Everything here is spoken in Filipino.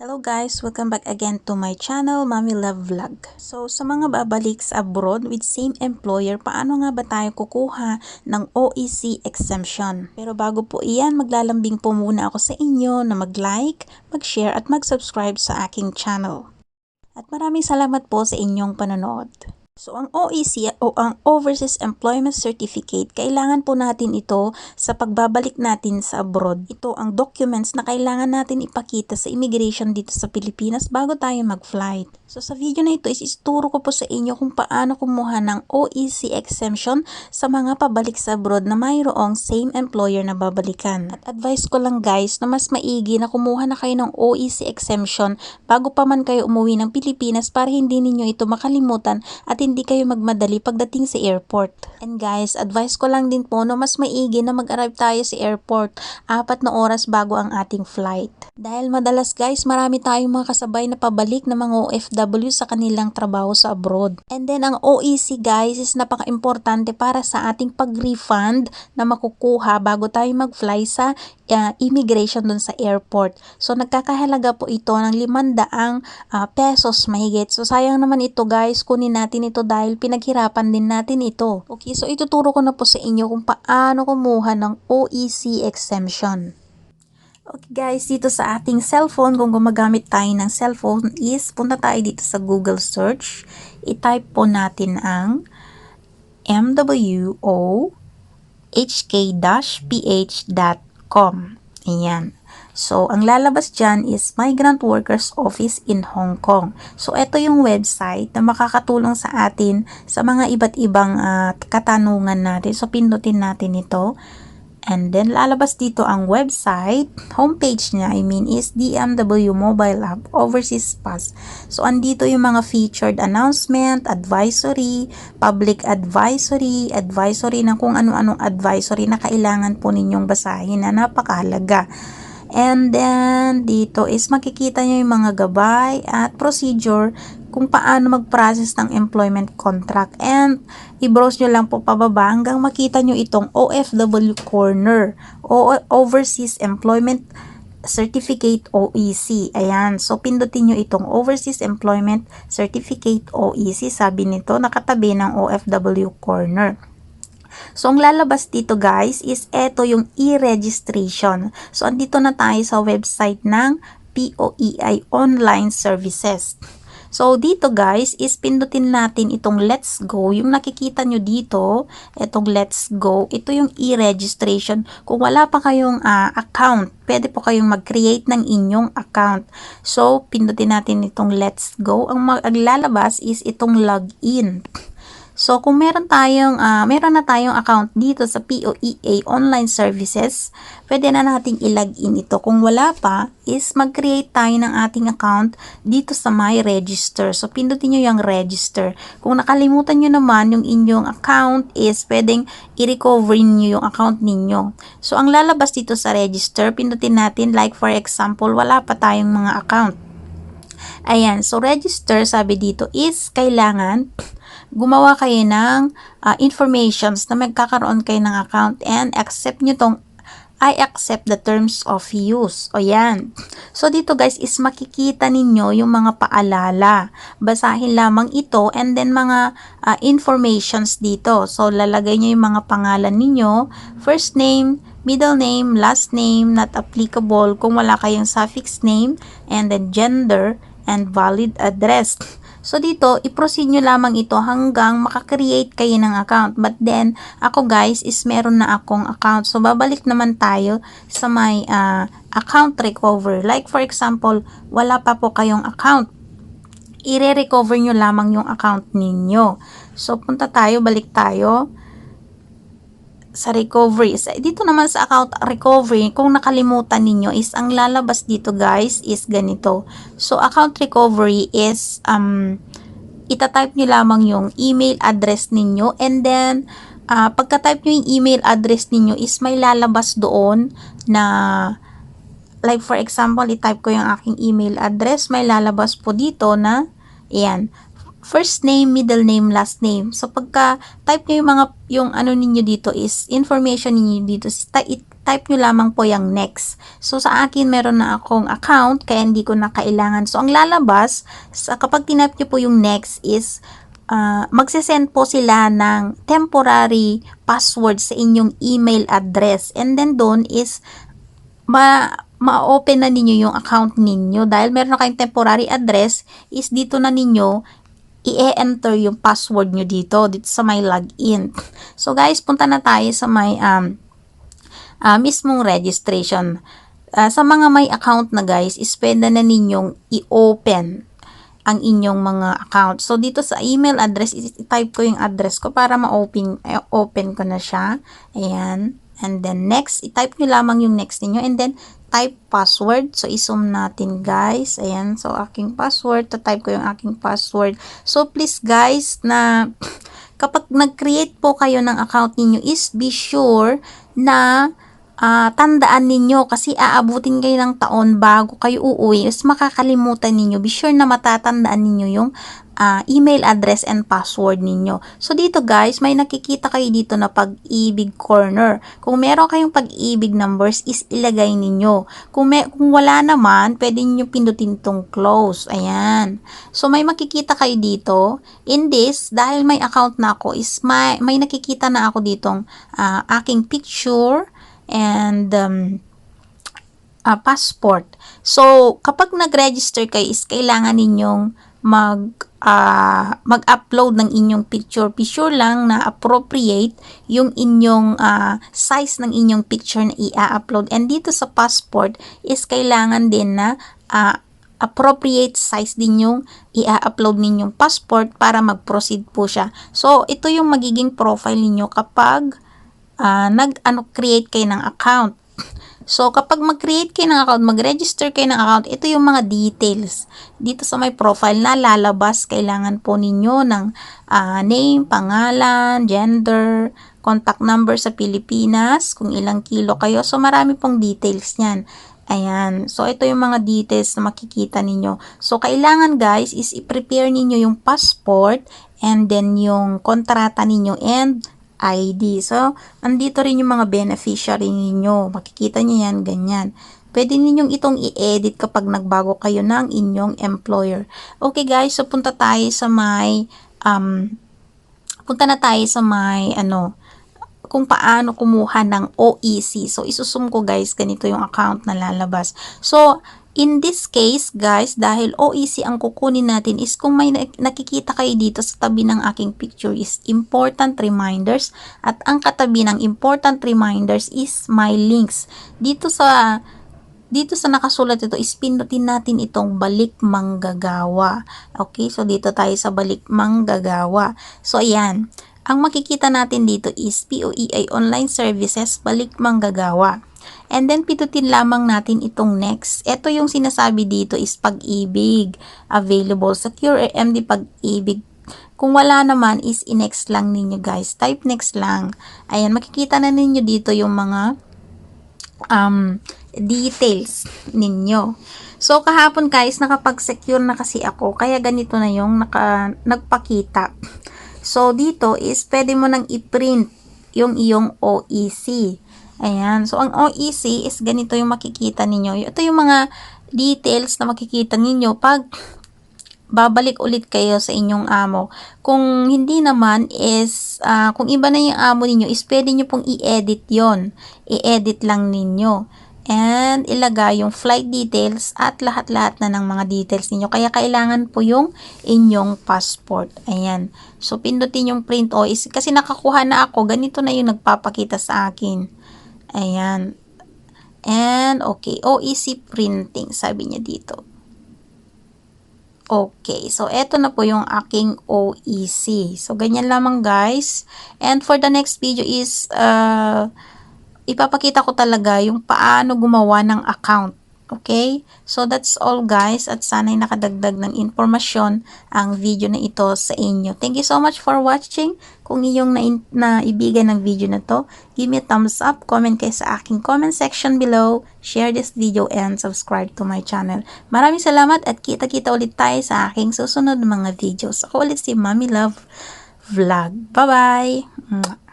Hello guys! Welcome back again to my channel, Mommy Love Vlog. So, sa mga babalik sa abroad with same employer, paano nga ba tayo kukuha ng OEC exemption? Pero bago po iyan, maglalambing po muna ako sa inyo na mag-like, mag-share at mag-subscribe sa aking channel. At maraming salamat po sa inyong panonood. So, ang OEC o ang Overseas Employment Certificate, kailangan po natin ito sa pagbabalik natin sa abroad. Ito ang documents na kailangan natin ipakita sa immigration dito sa Pilipinas bago tayo mag-flight. So, sa video na ito is ituro ko po sa inyo kung paano kumuha ng OEC exemption sa mga pabalik sa abroad na mayroong same employer na babalikan. At advice ko lang guys na mas maigi na kumuha na kayo ng OEC exemption bago pa man kayo umuwi ng Pilipinas para hindi ninyo ito makalimutan at hindi kayo magmadali pagdating sa airport. And guys, advice ko lang din po no mas maigi na mag-arrive tayo sa airport apat na oras bago ang ating flight. Dahil madalas guys, marami tayong mga kasabay na pabalik na mga OFW sa kanilang trabaho sa abroad. And then ang OEC guys is napaka-importante para sa ating pag-refund na makukuha bago tayo mag-fly sa uh, immigration dun sa airport. So nagkakahalaga po ito ng 500 uh, pesos mahigit. So sayang naman ito guys, kunin natin ito dahil pinaghirapan din natin ito. Okay, so ituturo ko na po sa inyo kung paano kumuha ng OEC exemption. Okay guys, dito sa ating cellphone, kung gumagamit tayo ng cellphone is, punta tayo dito sa Google search. I-type po natin ang MWO hk-ph.com. Ayan. So, ang lalabas dyan is Migrant Workers Office in Hong Kong. So, ito yung website na makakatulong sa atin sa mga iba't ibang uh, katanungan natin. So, pindutin natin ito. And then, lalabas dito ang website. Homepage niya, I mean, is DMW Mobile App Overseas Pass. So, andito yung mga featured announcement, advisory, public advisory, advisory ng kung ano-anong advisory na kailangan po ninyong basahin na napakahalaga. And then, dito is makikita nyo yung mga gabay at procedure kung paano mag-process ng employment contract. And, i-browse nyo lang po pababa hanggang makita nyo itong OFW Corner o Overseas Employment Certificate OEC. Ayan. So, pindutin nyo itong Overseas Employment Certificate OEC. Sabi nito, nakatabi ng OFW Corner. So, ang lalabas dito guys is eto yung e-registration. So, andito na tayo sa website ng POEI Online Services. So, dito guys, is pindutin natin itong Let's Go. Yung nakikita nyo dito, itong Let's Go, ito yung e-registration. Kung wala pa kayong uh, account, pwede po kayong mag-create ng inyong account. So, pindutin natin itong Let's Go. Ang maglalabas is itong login. So, kung meron tayong, uh, meron na tayong account dito sa POEA Online Services, pwede na nating ilagin ito. Kung wala pa, is mag-create tayo ng ating account dito sa My Register. So, pindutin nyo yung register. Kung nakalimutan nyo naman yung inyong account is pwedeng i-recover nyo yung account ninyo. So, ang lalabas dito sa register, pindutin natin like for example, wala pa tayong mga account. Ayan, so register sabi dito is kailangan gumawa kayo ng uh, informations na magkakaroon kayo ng account and accept nyo tong I accept the terms of use. O yan. So, dito guys is makikita ninyo yung mga paalala. Basahin lamang ito and then mga uh, informations dito. So, lalagay nyo yung mga pangalan ninyo. First name, middle name, last name, not applicable kung wala kayong suffix name, and then gender, and valid address. So, dito, i-proceed nyo lamang ito hanggang makakreate kayo ng account. But then, ako guys, is meron na akong account. So, babalik naman tayo sa my uh, account recover. Like, for example, wala pa po kayong account. I-recover nyo lamang yung account ninyo. So, punta tayo, balik tayo sa recovery. Dito naman sa account recovery, kung nakalimutan ninyo is ang lalabas dito guys is ganito. So account recovery is um itatype nyo lamang yung email address ninyo and then uh, pagka-type nyo yung email address ninyo is may lalabas doon na like for example, i-type ko yung aking email address, may lalabas po dito na Ayan first name, middle name, last name. So, pagka type nyo yung mga, yung ano ninyo dito is, information ninyo dito, type nyo lamang po yung next. So, sa akin, meron na akong account, kaya hindi ko na kailangan. So, ang lalabas, sa, kapag tinype nyo po yung next is, uh, magsisend po sila ng temporary password sa inyong email address. And then doon is, ma ma-open na ninyo yung account ninyo dahil meron na kayong temporary address is dito na ninyo i-enter yung password nyo dito, dito sa my login. So guys, punta na tayo sa may um, uh, mismong registration. Uh, sa mga may account na guys, is pwede na ninyong i-open ang inyong mga account. So dito sa email address, i-type ko yung address ko para ma-open eh, open ko na siya. Ayan. And then next, i-type nyo lamang yung next ninyo and then type password. So, isum natin guys. Ayan. So, aking password. Ta-type ko yung aking password. So, please guys na kapag nag-create po kayo ng account ninyo is be sure na uh, tandaan ninyo kasi aabutin kayo ng taon bago kayo uuwi. Is makakalimutan ninyo. Be sure na matatandaan ninyo yung uh, email address and password ninyo. So dito guys, may nakikita kayo dito na pag-ibig corner. Kung meron kayong pag-ibig numbers is ilagay ninyo. Kung, may, kung wala naman, pwede niyo pindutin tong close. Ayan. So may makikita kayo dito. In this, dahil may account na ako, is may, may nakikita na ako ditong uh, aking picture and um, uh, passport. So, kapag nag-register kayo is kailangan ninyong mag uh, mag-upload ng inyong picture. Picture lang na appropriate yung inyong uh, size ng inyong picture na i-upload. And dito sa passport is kailangan din na uh, appropriate size din yung i-upload ninyong passport para mag-proceed po siya. So, ito yung magiging profile ninyo kapag uh, nag-ano create kayo ng account. So, kapag mag-create kayo ng account, mag-register kayo ng account, ito yung mga details. Dito sa may profile na lalabas, kailangan po ninyo ng uh, name, pangalan, gender, contact number sa Pilipinas, kung ilang kilo kayo. So, marami pong details niyan. Ayan. So, ito yung mga details na makikita ninyo. So, kailangan guys is i-prepare ninyo yung passport and then yung kontrata ninyo and ID. So, andito rin yung mga beneficiary ninyo. Makikita niyo yan, ganyan. Pwede ninyong itong i-edit kapag nagbago kayo ng inyong employer. Okay guys, so punta tayo sa may, um, punta na tayo sa may, ano, kung paano kumuha ng OEC. So, isusum ko guys, ganito yung account na lalabas. So, In this case, guys, dahil OEC ang kukunin natin is kung may nakikita kayo dito sa tabi ng aking picture is important reminders at ang katabi ng important reminders is my links. Dito sa dito sa nakasulat ito, ispindutin natin itong balik manggagawa. Okay, so dito tayo sa balik manggagawa. So, ayan. Ang makikita natin dito is POEI Online Services Balik Manggagawa. And then, pitutin lamang natin itong next. Ito yung sinasabi dito is pag-ibig. Available. Secure MD pag-ibig. Kung wala naman is i-next lang ninyo guys. Type next lang. Ayan, makikita na ninyo dito yung mga um, details ninyo. So, kahapon guys, nakapag-secure na kasi ako. Kaya ganito na yung naka, nagpakita. So, dito is pwede mo nang i-print yung iyong OEC. Ayan. So, ang OEC is ganito yung makikita ninyo. Ito yung mga details na makikita ninyo pag babalik ulit kayo sa inyong amo. Kung hindi naman is, uh, kung iba na yung amo ninyo, is pwede nyo pong i-edit yon I-edit lang ninyo. And ilagay yung flight details at lahat-lahat na ng mga details ninyo. Kaya kailangan po yung inyong passport. Ayan. So, pindutin yung print o is, kasi nakakuha na ako, ganito na yung nagpapakita sa akin. Ayan. And, okay, OEC printing, sabi niya dito. Okay, so eto na po yung aking OEC. So, ganyan lamang guys. And for the next video is, uh, ipapakita ko talaga yung paano gumawa ng account Okay? So, that's all guys at sana'y nakadagdag ng informasyon ang video na ito sa inyo. Thank you so much for watching. Kung iyong na naibigan ng video na to, give me a thumbs up, comment kayo sa aking comment section below, share this video, and subscribe to my channel. Maraming salamat at kita-kita ulit tayo sa aking susunod mga videos. Ako ulit si Mommy Love Vlog. Bye-bye!